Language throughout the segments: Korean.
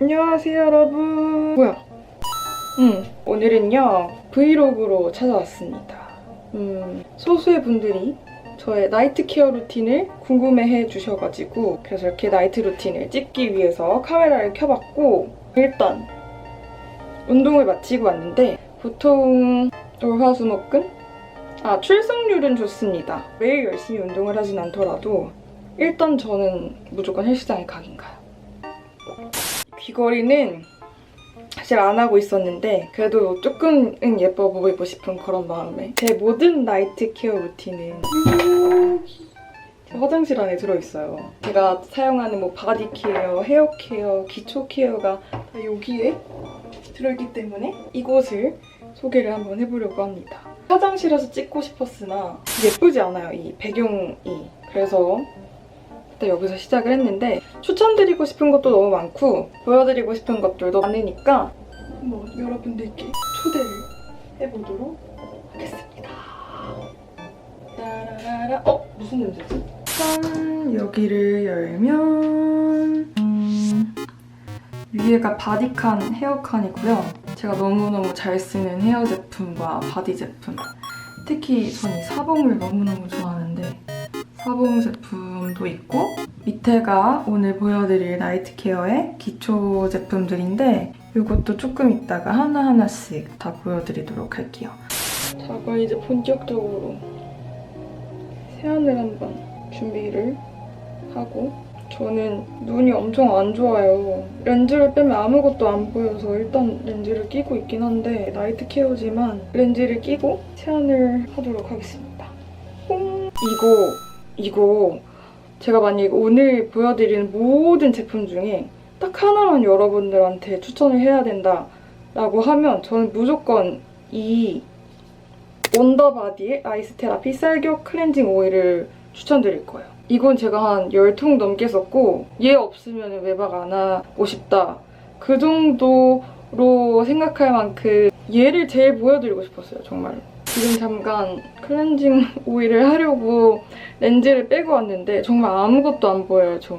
안녕하세요 여러분. 뭐야? 음 오늘은요 브이로그로 찾아왔습니다. 음 소수의 분들이 저의 나이트 케어 루틴을 궁금해해 주셔가지고 그래서 이렇게 나이트 루틴을 찍기 위해서 카메라를 켜봤고 일단 운동을 마치고 왔는데 보통 월화수목금 아 출석률은 좋습니다. 매일 열심히 운동을 하진 않더라도 일단 저는 무조건 헬스장에 가긴 가요 귀걸이는 사실 안 하고 있었는데 그래도 조금은 예뻐 보이고 싶은 그런 마음에 제 모든 나이트 케어 루틴은 제 화장실 안에 들어있어요. 제가 사용하는 뭐 바디 케어, 헤어 케어, 기초 케어가 다 여기에 들어있기 때문에 이곳을 소개를 한번 해보려고 합니다. 화장실에서 찍고 싶었으나 예쁘지 않아요, 이 배경이. 그래서 일단 여기서 시작을 했는데 추천드리고 싶은 것도 너무 많고 보여드리고 싶은 것들도 많으니까 한번 여러분들께 초대를 해보도록 하겠습니다. 따라라라 어? 무슨 냄새지? 짠! 여기를 열면 음, 위에가 바디칸 헤어칸이고요. 제가 너무너무 잘 쓰는 헤어 제품과 바디 제품 특히 전 이 사봉을 너무너무 좋아하는데 사봉 제품 도 있고 밑에가 오늘 보여드릴 나이트 케어의 기초 제품들인데 이것도 조금 있다가 하나하나씩 다 보여드리도록 할게요. 자, 그럼 이제 본격적으로 세안을 한번 준비를 하고 저는 눈이 엄청 안 좋아요. 렌즈를 빼면 아무것도 안 보여서 일단 렌즈를 끼고 있긴 한데 나이트 케어지만 렌즈를 끼고 세안을 하도록 하겠습니다. 뽕! 이거 이거 제가 만약 오늘 보여드리는 모든 제품 중에 딱 하나만 여러분들한테 추천을 해야 된다 라고 하면 저는 무조건 이 원더바디의 아이스 테라피 쌀격 클렌징 오일을 추천드릴 거예요. 이건 제가 한 10통 넘게 썼고 얘 없으면 외박 안 하고 싶다. 그 정도로 생각할 만큼 얘를 제일 보여드리고 싶었어요. 정말로. 지금 잠깐 클렌징 오일을 하려고 렌즈를 빼고 왔는데 정말 아무것도 안 보여요. 저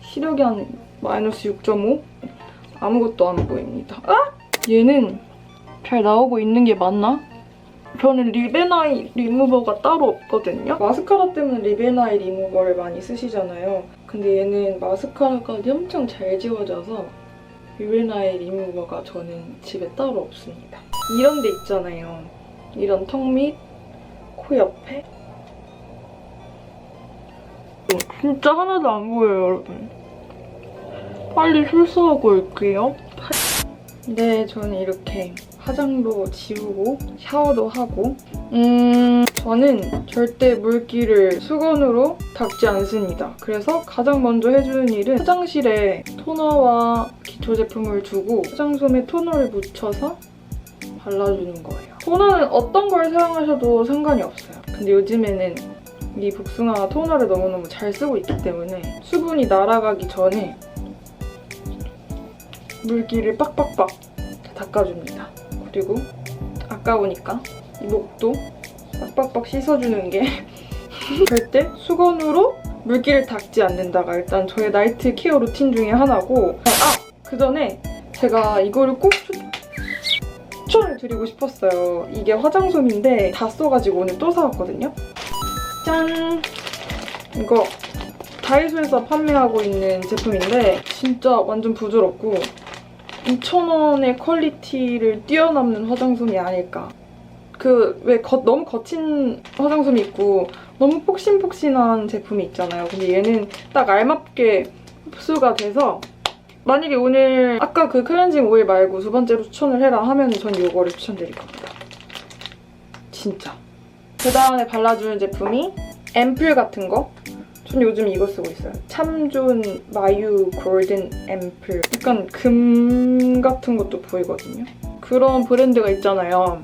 시력이 한 마이너스 6.5? 아무것도 안 보입니다. 아! 얘는 잘 나오고 있는 게 맞나? 저는 리베나이 리무버가 따로 없거든요. 마스카라 때문에 리베나이 리무버를 많이 쓰시잖아요. 근데 얘는 마스카라가 엄청 잘 지워져서 리베나이 리무버가 저는 집에 따로 없습니다. 이런 데 있잖아요. 이런 턱 밑, 코 옆에. 어, 진짜 하나도 안 보여요, 여러분. 빨리 출소하고 올게요. 네, 저는 이렇게 화장도 지우고 샤워도 하고 음, 저는 절대 물기를 수건으로 닦지 않습니다. 그래서 가장 먼저 해주는 일은 화장실에 토너와 기초 제품을 두고 화장솜에 토너를 묻혀서 발라주는 거예요. 토너는 어떤 걸 사용하셔도 상관이 없어요. 근데 요즘에는 이 복숭아 토너를 너무너무 잘 쓰고 있기 때문에 수분이 날아가기 전에 물기를 빡빡빡 닦아줍니다. 그리고 아까우니까 이 목도 빡빡빡 씻어주는 게 절대 수건으로 물기를 닦지 않는다가 일단 저의 나이트 케어 루틴 중에 하나고 아! 그 전에 제가 이거를 꼭 추, 추천을 드리고 싶었어요. 이게 화장솜인데 다 써가지고 오늘 또 사왔거든요. 짠! 이거 다이소에서 판매하고 있는 제품인데 진짜 완전 부드럽고 2,000원의 퀄리티를 뛰어넘는 화장솜이 아닐까. 그 왜 너무 거친 화장솜이 있고 너무 폭신폭신한 제품이 있잖아요. 근데 얘는 딱 알맞게 흡수가 돼서 만약에 오늘 아까 그 클렌징 오일 말고 두 번째로 추천을 해라 하면 전 이거를 추천드릴 겁니다. 진짜. 그 다음에 발라주는 제품이 앰플 같은 거. 전 요즘 이거 쓰고 있어요. 참 좋은 마유 골든 앰플. 약간 금 같은 것도 보이거든요. 그런 브랜드가 있잖아요.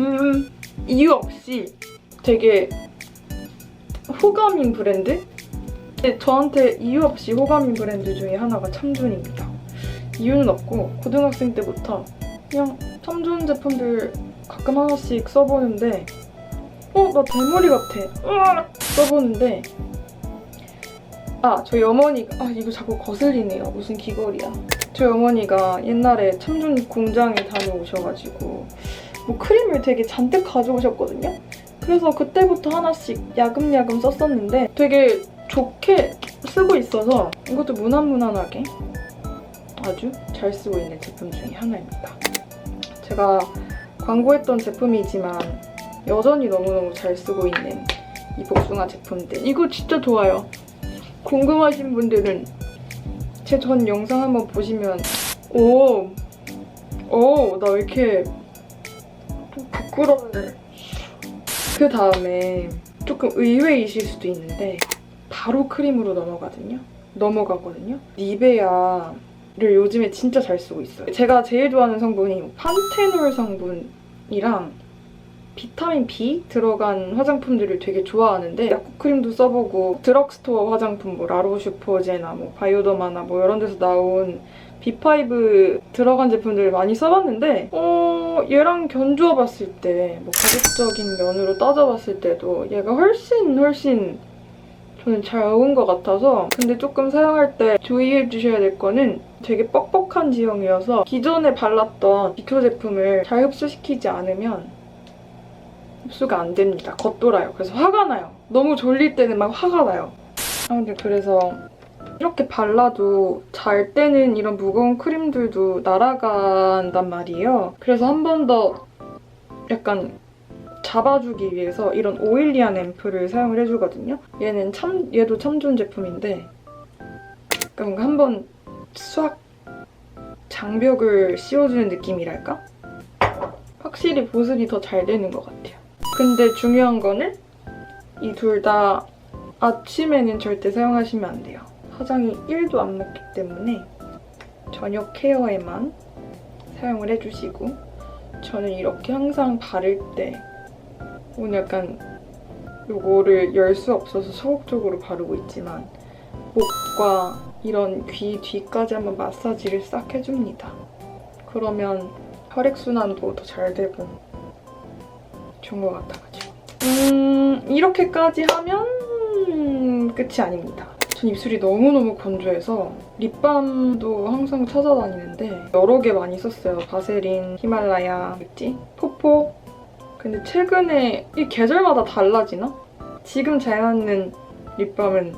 음, 이유 없이 되게 호감인 브랜드? 근데 저한테 이유 없이 호감인 브랜드 중에 하나가 참존입니다. 이유는 없고 고등학생 때부터 그냥 참존 제품들 가끔 하나씩 써보는데 어? 나 대머리 같아. 으악! 써보는데 아 저희 어머니가 아 이거 자꾸 거슬리네요. 무슨 귀걸이야. 저희 어머니가 옛날에 참전 공장에 다녀오셔가지고 뭐 크림을 되게 잔뜩 가져오셨거든요. 그래서 그때부터 하나씩 야금야금 썼었는데 되게 좋게 쓰고 있어서 이것도 무난무난하게 아주 잘 쓰고 있는 제품 중에 하나입니다. 제가 광고했던 제품이지만 여전히 너무너무 잘 쓰고 있는 이 복숭아 제품들 이거 진짜 좋아요. 궁금하신 분들은 제 전 영상 한번 보시면 오, 오, 나 왜 이렇게 좀 부끄럽네. 그 다음에 조금 의외이실 수도 있는데 바로 크림으로 넘어가거든요. 넘어가거든요. 니베아를 요즘에 진짜 잘 쓰고 있어요. 제가 제일 좋아하는 성분이 판테놀 성분이랑 비타민 B 들어간 화장품들을 되게 좋아하는데 약국 크림도 써보고 드럭스토어 화장품 뭐 라로슈퍼제나 뭐 바이오더마나 뭐 이런 데서 나온 B5 들어간 제품들을 많이 써봤는데 어 얘랑 견주어 봤을 때 뭐 가격적인 면으로 따져봤을 때도 얘가 훨씬 훨씬 저는 잘 어운 것 같아서 근데 조금 사용할 때 주의해 주셔야 될 거는 되게 뻑뻑한 지형이어서 기존에 발랐던 기초 제품을 잘 흡수시키지 않으면 흡수가 안 됩니다. 겉돌아요. 그래서 화가 나요. 너무 졸릴 때는 막 화가 나요. 아무튼 그래서 이렇게 발라도 잘 때는 이런 무거운 크림들도 날아간단 말이에요. 그래서 한 번 더 약간 잡아주기 위해서 이런 오일리한 앰플을 사용을 해주거든요. 얘는 참 얘도 참 좋은 제품인데 그러니까 한번 수학 장벽을 씌워주는 느낌이랄까? 확실히 보습이 더 잘 되는 것 같아요. 근데 중요한 거는 이 둘 다 아침에는 절대 사용하시면 안 돼요. 화장이 1도 안 묻기 때문에 저녁 케어에만 사용을 해주시고 저는 이렇게 항상 바를 때 오늘 약간 요거를 열 수 없어서 소극적으로 바르고 있지만 목과 이런 귀 뒤까지 한번 마사지를 싹 해줍니다. 그러면 혈액순환도 더 잘 되고 좋은 것 같아가지고 음 이렇게까지 하면 음, 끝이 아닙니다. 전 입술이 너무너무 건조해서 립밤도 항상 찾아다니는데 여러 개 많이 썼어요. 바세린, 히말라야, 뭐지? 포포. 근데 최근에 이 계절마다 달라지나? 지금 잘 맞는 립밤은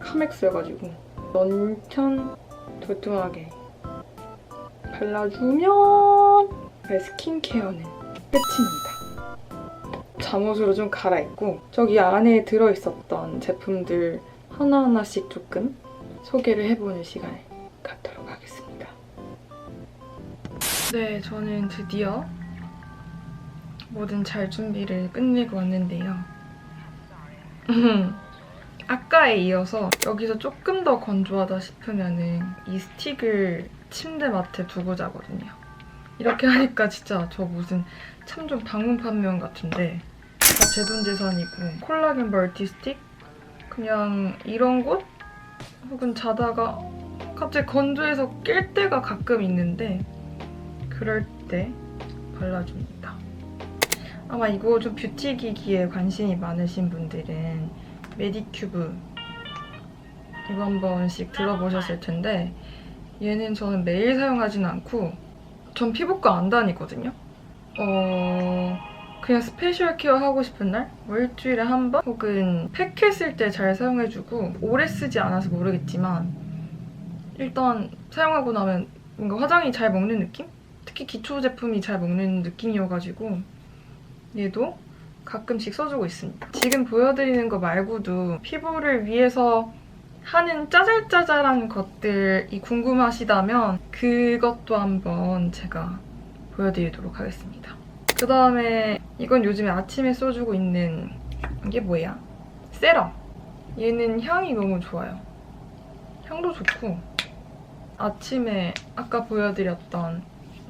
카맥스여가지고 연천 두툼하게 발라주면 내 스킨케어는 끝입니다. 잠옷으로 좀 갈아입고 저기 안에 들어있었던 제품들 하나하나씩 조금 소개를 해보는 시간을 갖도록 하겠습니다. 네, 저는 드디어 모든 잘 준비를 끝내고 왔는데요. 아까에 이어서 여기서 조금 더 건조하다 싶으면은 이 스틱을 침대 맡에 두고 자거든요. 이렇게 하니까 진짜 저 무슨 참 좀 방문 판매원 같은데 다 제돈 재산이고 콜라겐 멀티 스틱 그냥 이런 곳 혹은 자다가 갑자기 건조해서 낄 때가 가끔 있는데 그럴 때 발라줍니다. 아마 이거 좀 뷰티 기기에 관심이 많으신 분들은 메디큐브 이거 한 번씩 들어보셨을 텐데 얘는 저는 매일 사용하진 않고 전 피부과 안 다니거든요. 어... 그냥 스페셜 케어 하고 싶은 날? 뭐 일주일에 한 번? 혹은 팩했을 때 잘 사용해주고 오래 쓰지 않아서 모르겠지만 일단 사용하고 나면 뭔가 화장이 잘 먹는 느낌? 특히 기초 제품이 잘 먹는 느낌이어가지고 얘도 가끔씩 써주고 있습니다. 지금 보여드리는 거 말고도 피부를 위해서 하는 짜잘짜잘한 것들이 궁금하시다면 그것도 한번 제가 보여드리도록 하겠습니다. 그 다음에 이건 요즘에 아침에 써주고 있는 이게 뭐야? 세럼. 얘는 향이 너무 좋아요. 향도 좋고 아침에 아까 보여드렸던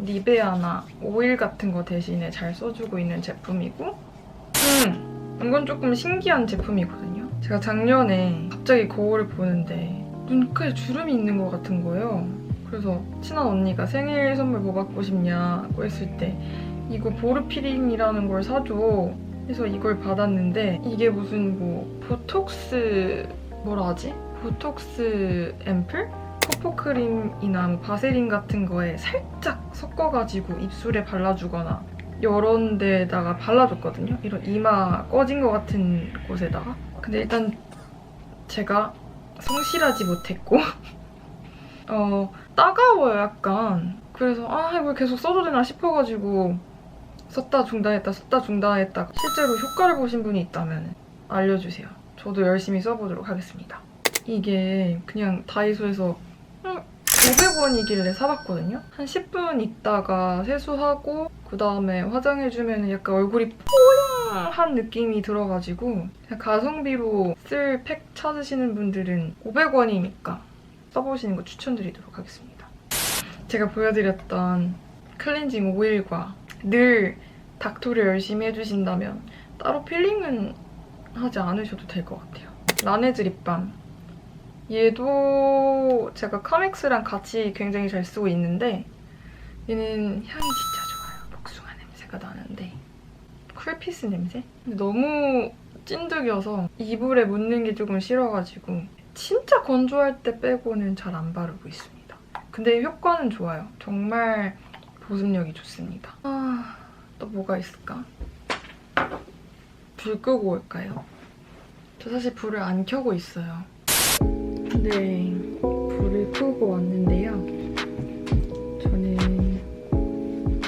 니베아나 오일 같은 거 대신에 잘 써주고 있는 제품이고 음! 이건 조금 신기한 제품이거든요. 제가 작년에 갑자기 거울을 보는데 눈가에 주름이 있는 것 같은 거예요. 그래서 친한 언니가 생일 선물 뭐 받고 싶냐고 했을 때 이거 보르피린이라는 걸 사줘. 해서 이걸 받았는데 이게 무슨 뭐 보톡스 뭐라 하지? 보톡스 앰플? 코코크림이나 뭐 바세린 같은 거에 살짝 섞어가지고 입술에 발라주거나 이런 데다가 발라줬거든요. 이런 이마 꺼진 것 같은 곳에다가. 근데 일단 제가 성실하지 못했고 어 따가워요 약간. 그래서 아 이걸 계속 써도 되나 싶어가지고 썼다 중단했다 썼다 중단했다 실제로 효과를 보신 분이 있다면 알려주세요. 저도 열심히 써보도록 하겠습니다. 이게 그냥 다이소에서 500원이길래 사봤거든요. 한 10분 있다가 세수하고 그 다음에 화장해주면 약간 얼굴이 뽀용한 느낌이 들어가지고 가성비로 쓸 팩 찾으시는 분들은 500원이니까 써보시는 거 추천드리도록 하겠습니다. 제가 보여드렸던 클렌징 오일과 늘 닥토를 열심히 해주신다면 따로 필링은 하지 않으셔도 될 것 같아요. 라네즈 립밤. 얘도 제가 카맥스랑 같이 굉장히 잘 쓰고 있는데 얘는 향이 진짜 좋아요. 복숭아 냄새가 나는데 쿨피스 냄새? 너무 찐득여서 이불에 묻는 게 조금 싫어가지고 진짜 건조할 때 빼고는 잘 안 바르고 있습니다. 근데 효과는 좋아요. 정말 보습력이 좋습니다. 아, 또 뭐가 있을까? 불 끄고 올까요? 저 사실 불을 안 켜고 있어요. 네, 불을 끄고 왔는데요. 저는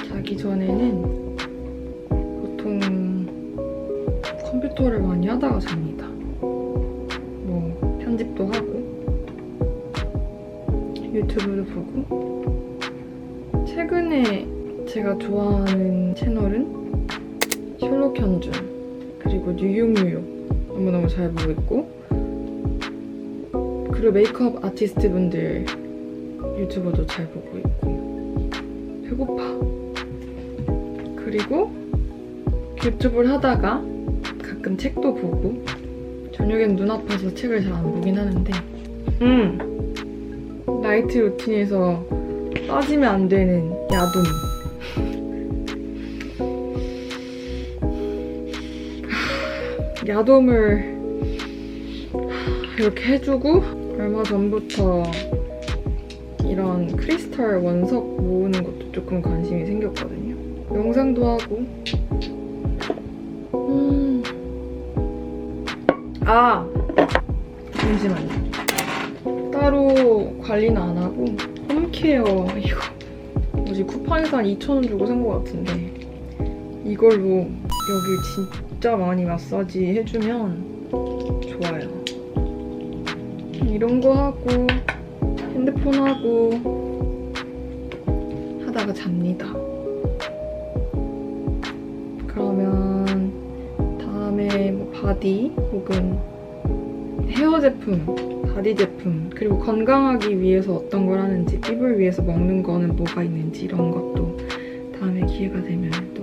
자기 전에는 보통 컴퓨터를 많이 하다가 잡니다. 뭐 편집도 하고 유튜브도 보고 최근에 제가 좋아하는 채널은 셜록 현준 그리고 뉴욕 뉴욕 너무너무 잘 보고 있고 그리고 메이크업 아티스트 분들 유튜버도 잘 보고 있고. 배고파. 그리고 유튜브를 하다가 가끔 책도 보고. 저녁엔 눈 아파서 책을 잘 안 보긴 하는데. 음. 나이트 루틴에서 빠지면 안 되는 야동. 야돔을 이렇게 해주고 얼마 전부터 이런 크리스탈 원석 모으는 것도 조금 관심이 생겼거든요. 영상도 하고 음. 아 잠시만요. 따로 관리는 안 하고 홈케어 이거 뭐지 쿠팡에서 한 2,000원 주고 산 것 같은데 이걸로 여기 진짜 많이 마사지 해주면 좋아요. 이런 거 하고 핸드폰 하고 하다가 잡니다. 그러면 다음에 뭐 바디 혹은 헤어 제품, 바디 제품 그리고 건강하기 위해서 어떤 걸 하는지 피부를 위해서 먹는 거는 뭐가 있는지 이런 것도 다음에 기회가 되면.